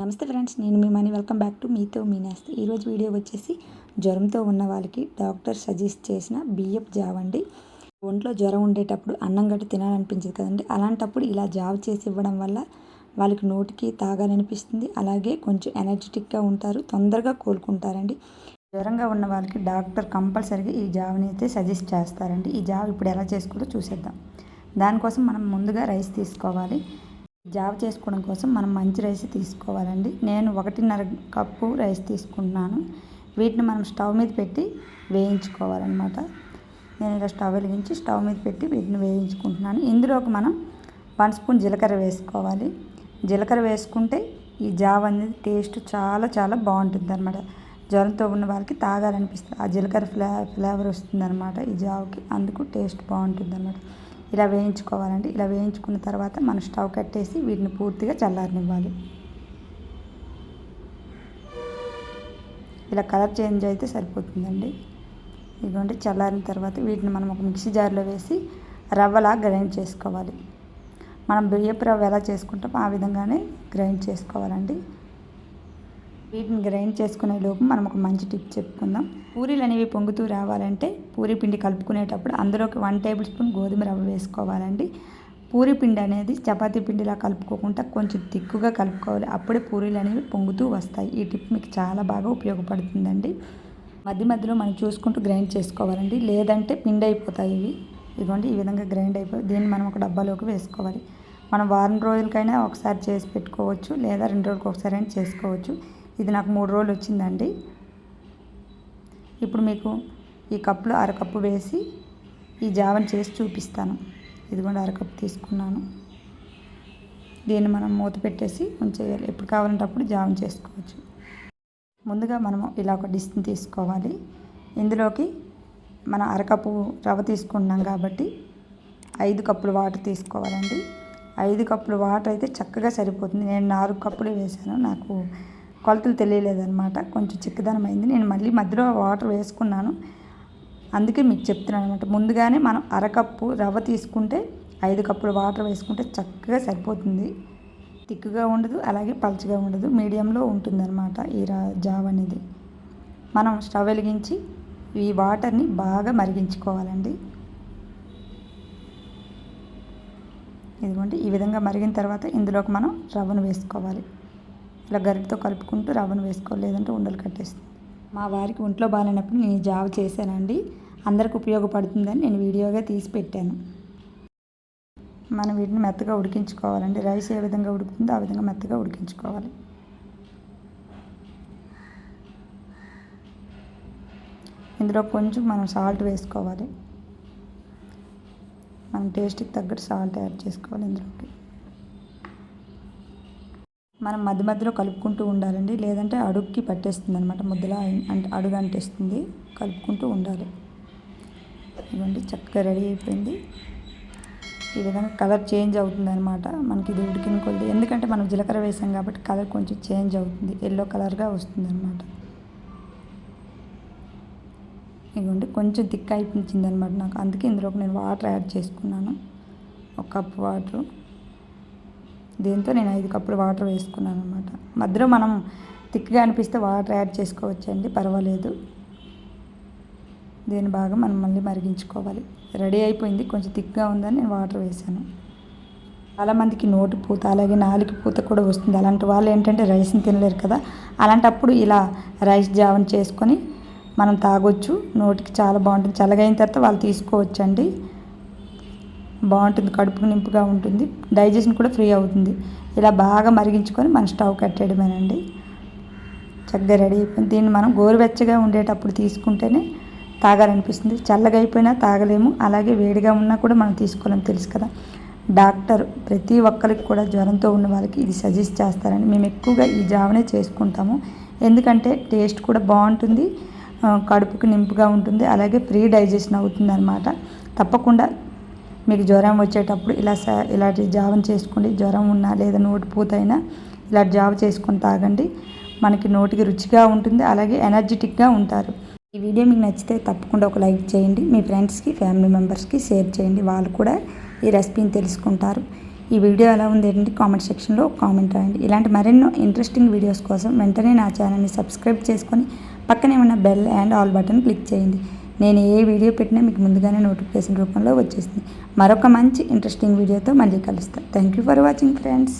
నమస్తే ఫ్రెండ్స్ నేను మీ మనీ. వెల్కమ్ బ్యాక్ టు మీతో మీ ఈరోజు వీడియో వచ్చేసి జ్వరంతో ఉన్న వాళ్ళకి డాక్టర్ సజెస్ట్ చేసిన బియ్యపు జావ అండి ఒంట్లో జ్వరం ఉండేటప్పుడు అన్నం గట్టి తినాలనిపించదు కదండి. అలాంటప్పుడు ఇలా జావ చేసి ఇవ్వడం వల్ల వాళ్ళకి నోటికి తాగాలనిపిస్తుంది. అలాగే కొంచెం ఎనర్జెటిక్గా ఉంటారు తొందరగా కోలుకుంటారండి. జ్వరంగా ఉన్న వాళ్ళకి డాక్టర్ కంపల్సరీగా ఈ జావని అయితే సజెస్ట్ చేస్తారండి. ఈ జావ ఇప్పుడు ఎలా చేసుకోవాలో చూసేద్దాం. దానికోసం మనం ముందుగా రైస్ తీసుకోవాలి. జావ చేసుకోవడం కోసం మనం మంచి రైస్ తీసుకోవాలండి. నేను ఒకటిన్నర కప్పు రైస్ తీసుకుంటున్నాను. వీటిని మనం స్టవ్ మీద పెట్టి వేయించుకోవాలన్నమాట. నేను ఇలా స్టవ్ వెలిగించి స్టవ్ మీద పెట్టి వీటిని వేయించుకుంటున్నాను. ఇందులోకి మనం వన్ స్పూన్ జీలకర్ర వేసుకోవాలి. జీలకర్ర వేసుకుంటే ఈ జావ అనేది టేస్ట్ చాలా చాలా బాగుంటుంది అనమాట జ్వరంతో ఉన్న వాళ్ళకి తాగాలనిపిస్తుంది. ఆ జీలకర్ర ఫ్లే ఫ్లేవర్ వస్తుంది అనమాట ఈ జావకి. అందుకు టేస్ట్ బాగుంటుంది అనమాట ఇలా వేయించుకోవాలండి. ఇలా వేయించుకున్న తర్వాత మనం స్టవ్ కట్టేసి వీటిని పూర్తిగా చల్లారనివ్వాలి. ఇలా కలర్ చేంజ్ అయితే సరిపోతుందండి. ఇదిగోండి చల్లారిన తర్వాత వీటిని మనం ఒక మిక్సీ జార్లో వేసి రవ్వలా గ్రైండ్ చేసుకోవాలి. మనం బియ్యపు రవ్వ ఎలా చేసుకుంటామో ఆ విధంగానే గ్రైండ్ చేసుకోవాలండి. వీటిని గ్రైండ్ చేసుకునే లోపు మనం ఒక మంచి టిప్ చెప్పుకుందాం. పూరీలు అనేవి పొంగుతూ రావాలంటే పూరి పిండి కలుపుకునేటప్పుడు అందులోకి వన్ టేబుల్ స్పూన్ గోధుమ రవ్వ వేసుకోవాలండి. పూరి పిండి అనేది చపాతీ పిండిలా కలుపుకోకుండా కొంచెం తిక్కుగా కలుపుకోవాలి. అప్పుడే పూరీలు అనేవి పొంగుతూ వస్తాయి. ఈ టిప్ మీకు చాలా బాగా ఉపయోగపడుతుందండి. మధ్య మధ్యలో మనం చూసుకుంటూ గ్రైండ్ చేసుకోవాలండి. లేదంటే పిండి అయిపోతాయి ఇవి. ఇదిగోండి ఈ విధంగా గ్రైండ్ అయిపోయి దీన్ని మనం ఒక డబ్బాలోకి వేసుకోవాలి. మనం వారం రోజులకైనా ఒకసారి చేసి పెట్టుకోవచ్చు. లేదా రెండు రోజులకి ఒకసారి అయినా చేసుకోవచ్చు. ఇది నాకు మూడు రోజులు వచ్చిందండి. ఇప్పుడు మీకు ఈ కప్పులో అరకప్పు వేసి ఈ జావని చేసి చూపిస్తాను. ఇదిగోండి అరకప్పు తీసుకున్నాను. దీన్ని మనం మూత పెట్టేసి ఉంచేయాలి. ఎప్పుడు కావాలంటే అప్పుడు జావం చేసుకోవచ్చు. ముందుగా మనము ఇలా ఒక డిష్ని తీసుకోవాలి. ఇందులోకి మనం అరకప్పు రవ్వ తీసుకున్నాం కాబట్టి ఐదు కప్పులు వాటర్ తీసుకోవాలండి. ఐదు కప్పులు వాటర్ అయితే చక్కగా సరిపోతుంది. నేను నాలుగు కప్పులు వేసాను నాకు కొలతలు తెలియలేదన్నమాట. కొంచెం చిక్కదనం అయింది నేను మళ్ళీ మధ్యలో వాటర్ వేసుకున్నాను. అందుకే మీకు చెప్తున్నాను అనమాట ముందుగానే మనం అరకప్పు రవ్వ తీసుకుంటే ఐదు కప్పులు వాటర్ వేసుకుంటే చక్కగా సరిపోతుంది. తిక్కుగా ఉండదు అలాగే పలచగా ఉండదు. మీడియంలో ఉంటుందన్నమాట ఈ రా జావ్ అనేది. మనం స్టవ్ వెలిగించి ఈ వాటర్ని బాగా మరిగించుకోవాలండి. ఇదిగోండి ఈ విధంగా మరిగిన తర్వాత ఇందులోకి మనం రవ్వను వేసుకోవాలి. ఇలా గరిటతో కలుపుకుంటూ రవ్వను వేసుకోవాలి లేదంటే ఉండలు కట్టేస్తుంది. మా వారికి ఒంట్లో బాగాలేనప్పుడు నేను జావ చేశానండి. అందరికి ఉపయోగపడుతుందని నేను వీడియోగా తీసి పెట్టాను. మనం వీటిని మెత్తగా ఉడికించుకోవాలండి. రైస్ ఏ విధంగా ఉడుకుతుందో ఆ విధంగా మెత్తగా ఉడికించుకోవాలి. ఇందులో కొంచెం మనం సాల్ట్ వేసుకోవాలి. మనం టేస్ట్కి తగ్గట్టు సాల్ట్ యాడ్ చేసుకోవాలి ఇందులోకి. మనం మధ్య మధ్యలో కలుపుకుంటూ ఉండాలండి. లేదంటే అడుగుకి పట్టేస్తుంది అనమాట ముద్దలా అంటే అడుగు అంటేస్తుంది. కలుపుకుంటూ ఉండాలి. ఇవ్వండి చక్కగా రెడీ అయిపోయింది. ఈ విధంగా కలర్ చేంజ్ అవుతుంది అనమాట మనకి ఇది ఉడికిన కొద్ది ఎందుకంటే మనం జీలకర్ర వేసాం కాబట్టి కలర్ కొంచెం చేంజ్ అవుతుంది. ఎల్లో కలర్గా వస్తుంది అనమాట ఇదిగోండి కొంచెం థిక్ అయిపించింది అనమాట నాకు. అందుకే ఇందులోకి నేను వాటర్ యాడ్ చేసుకున్నాను. ఒక కప్ వాటర్. దీంతో నేను ఐదు కప్పులు వాటర్ వేసుకున్నాను అనమాట మధ్యలో మనం థిక్గా అనిపిస్తే వాటర్ యాడ్ చేసుకోవచ్చండి పర్వాలేదు. దీన్ని బాగా మనం మళ్ళీ మరిగించుకోవాలి. రెడీ అయిపోయింది కొంచెం థిక్గా ఉందని నేను వాటర్ వేసాను చాలామందికి నోటి పూత అలాగే నాలుగు పూత కూడా వస్తుంది. అలాంటి వాళ్ళు ఏంటంటే రైస్ని తినలేరు కదా. అలాంటప్పుడు ఇలా రైస్ జావన్ చేసుకొని మనం తాగొచ్చు. నోటికి చాలా బాగుంటుంది. చల్లగైన తర్వాత వాళ్ళు తీసుకోవచ్చండి. బాగుంటుంది కడుపుకు నింపుగా ఉంటుంది డైజెషన్ కూడా ఫ్రీ అవుతుంది. ఇలా బాగా మరిగించుకొని మనం స్టవ్ కట్టేయడమేనండి. చక్కగా రెడీ అయిపోయింది. దీన్ని మనం గోరువెచ్చగా ఉండేటప్పుడు తీసుకుంటేనే తాగాలనిపిస్తుంది. చల్లగా అయిపోయినా తాగలేము. అలాగే వేడిగా ఉన్నా కూడా మనం తీసుకోలేము తెలుసు కదా. డాక్టర్ ప్రతి ఒక్కరికి కూడా జ్వరంతో ఉన్న వాళ్ళకి ఇది సజెస్ట్ చేస్తారని మేము ఎక్కువగా ఈ జావనే చేసుకుంటాము. ఎందుకంటే టేస్ట్ కూడా బాగుంటుంది కడుపుకు నింపుగా ఉంటుంది అలాగే ఫ్రీ డైజెషన్ అవుతుంది అనమాట తప్పకుండా మీకు జ్వరం వచ్చేటప్పుడు ఇలా ఇలాంటి జావం చేసుకోండి జ్వరం ఉన్నా లేదా నోటి పూతైనా ఇలా జావ చేసుకొని తాగండి. మనకి నోటికి రుచిగా ఉంటుంది అలాగే ఎనర్జెటిక్గా ఉంటారు. ఈ వీడియో మీకు నచ్చితే తప్పకుండా ఒక లైక్ చేయండి. మీ ఫ్రెండ్స్కి ఫ్యామిలీ మెంబర్స్కి షేర్ చేయండి. వాళ్ళు కూడా ఈ రెసిపీని తెలుసుకుంటారు. ఈ వీడియో ఎలా ఉంది ఏంటంటే కామెంట్ సెక్షన్లో కామెంట్ రాయండి. ఇలాంటి మరెన్నో ఇంట్రెస్టింగ్ వీడియోస్ కోసం వెంటనే నా ఛానల్ని సబ్స్క్రైబ్ చేసుకొని పక్కనే ఉన్న bell and all button click చేయండి. నేను ఏ వీడియో పెట్టినా మీకు ముందుగానే నోటిఫికేషన్ రూపంలో వచ్చేసింది మరొక మంచి ఇంట్రెస్టింగ్ వీడియోతో మళ్ళీ కలుస్తాను thank you for watching friends